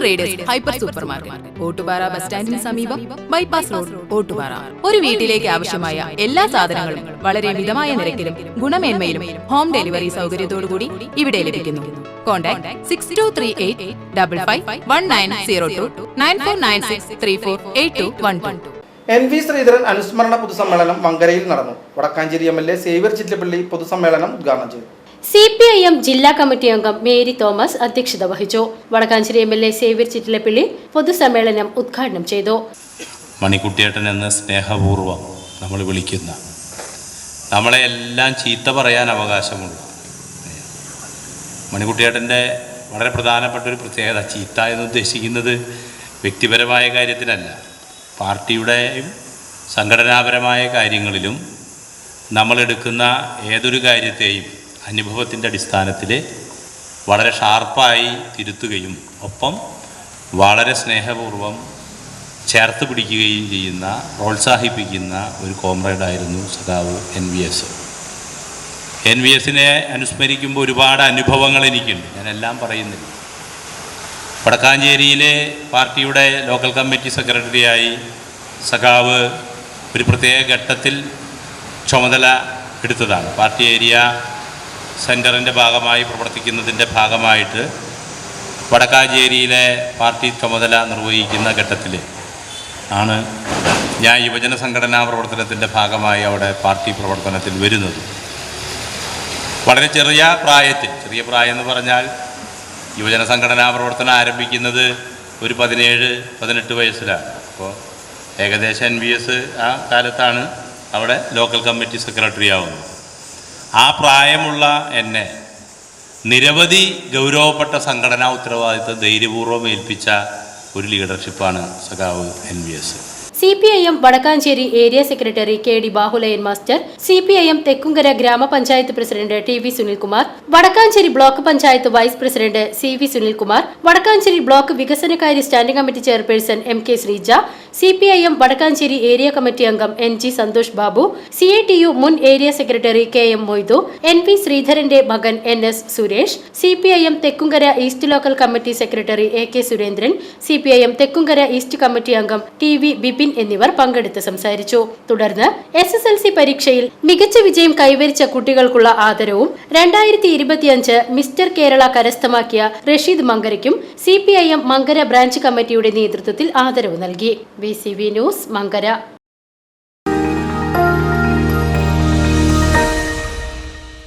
Traders hyper super market Ottupara bus സ്റ്റാൻഡിന് സമീപം bypass road Ottupara. ഒരു വീട്ടിലേക്ക് ആവശ്യമായ എല്ലാ സാധനങ്ങളും വളരെ മിതമായ നിരക്കിലും ഗുണമേന്മയിലും ഹോം ഡെലിവറി സൗകര്യത്തോടുകൂടി ഇവിടെ ലഭിക്കുന്നു. Contact six two three eight double five one nine zero two nine four nine six three four eight two one two N V Sreedharan അനുസ്മരണ പൊതുസമ്മേളനം മങ്കരയിൽ നടന്നു. Vadakkanchery M L A Xavier Chittappally പൊതുസമ്മേളനം ഉദ്ഘാടനം ചെയ്തു. സി പി ഐ എം ജില്ലാ committee അംഗം Mary Thomas അധ്യക്ഷത വഹിച്ചു. Vadakkanchery M L A Xavier Chittilappilly പൊതുസമ്മേളനം ഉദ്ഘാടനം ചെയ്തു. മണിക്കുട്ടിയേട്ടൻ എന്ന് സ്നേഹപൂർവം നമ്മൾ വിളിക്കുന്ന നമ്മളെ എല്ലാം ചീത്ത പറയാൻ അവകാശമുള്ള മണിക്കുട്ടിയേട്ടന്റെ വളരെ പ്രധാനപ്പെട്ട ഒരു പ്രത്യേകത ചീത്ത എന്ന് ഉദ്ദേശിക്കുന്നത് വ്യക്തിപരമായ കാര്യത്തിനല്ല. പാർട്ടിയുടെയും സംഘടനാപരമായ കാര്യങ്ങളിലും നമ്മളെടുക്കുന്ന ഏതൊരു കാര്യത്തെയും അനുഭവത്തിന്റെ അടിസ്ഥാനത്തിൽ വളരെ ഷാർപ്പായി തിരുത്തുകയും ഒപ്പം വളരെ സ്നേഹപൂർവം ചേർത്ത് പിടിക്കുകയും ചെയ്യുന്ന പ്രോത്സാഹിപ്പിക്കുന്ന ഒരു കോമ്രേഡായിരുന്നു സഖാവ് N V S. N V എസിനെ അനുസ്മരിക്കുമ്പോൾ ഒരുപാട് അനുഭവങ്ങൾ എനിക്കുണ്ട്. ഞാനെല്ലാം പറയുന്നില്ല. വടക്കാഞ്ചേരിയിലെ പാർട്ടിയുടെ ലോക്കൽ കമ്മിറ്റി സെക്രട്ടറിയായി സഖാവ് ഒരു പ്രത്യേക ഘട്ടത്തിൽ ചുമതല എടുത്തതാണ്. പാർട്ടി ഏരിയ സെന്ററിന്റെ ഭാഗമായി പ്രവർത്തിക്കുന്നതിന്റെ ഭാഗമായിട്ട് വടക്കാഞ്ചേരിയിലെ പാർട്ടി ചുമതല നിർവഹിക്കുന്ന ഘട്ടത്തിൽ ആണ് ഞാൻ യുവജന സംഘടനാ പ്രവർത്തനത്തിന്റെ ഭാഗമായി അവിടെ പാർട്ടി പ്രവർത്തനത്തിൽ വരുന്നത്. വളരെ ചെറിയ പ്രായത്തിൽ ചെറിയ പ്രായം എന്ന് പറഞ്ഞാൽ യുവജന സംഘടനാ പ്രവർത്തനം ആരംഭിക്കുന്നത് ഒരു പതിനേഴ് പതിനെട്ട് വയസ്സിലാണ്. അപ്പോൾ ഏകദേശം എൻ എസ് ആ കാലത്താണ് അവിടെ ലോക്കൽ കമ്മിറ്റി സെക്രട്ടറി ആവുന്നത്. ആ പ്രായമുള്ള എന്നെ നിരവധി ഗൗരവപ്പെട്ട സംഘടനാ ഉത്തരവാദിത്വം ധൈര്യപൂർവം ഏൽപ്പിച്ച ഒരു ലീഡർഷിപ്പാണ് സഖാവ് N V S. C P I M Vadakkanchery area secretary K D Bahuleyan master C P I M Thekkumkara grama panchayat president T V Sunilkumar Vadakkanchery block panchayat vice president C V Sunilkumar Vadakkanchery block വികസനകാര്യ standing committee chairperson M K Sreeja C P I M Vadakkanchery area committee അംഗം N G Santhosh Babu C I T U മുൻ area secretary K M Moidu N P ശ്രീധരന്റെ മകൻ N S Suresh C P I M Thekkumkara east local committee secretary A K Surendran C P I M Thekkumkara east committee അംഗം T V Bipin എന്നിവർ പങ്കെടുത്ത് സംസാരിച്ചു. തുടർന്ന് S S L C പരീക്ഷയിൽ മികച്ച വിജയം കൈവരിച്ച കുട്ടികൾക്കുള്ള ആദരവും രണ്ടായിരത്തി ഇരുപത്തിയഞ്ച് മിസ്റ്റർ കേരള കരസ്ഥമാക്കിയ Rasheed മങ്കരയ്ക്കും C P I M Mankara branch കമ്മിറ്റിയുടെ നേതൃത്വത്തിൽ ആദരവ് നൽകി. B C B news Mankara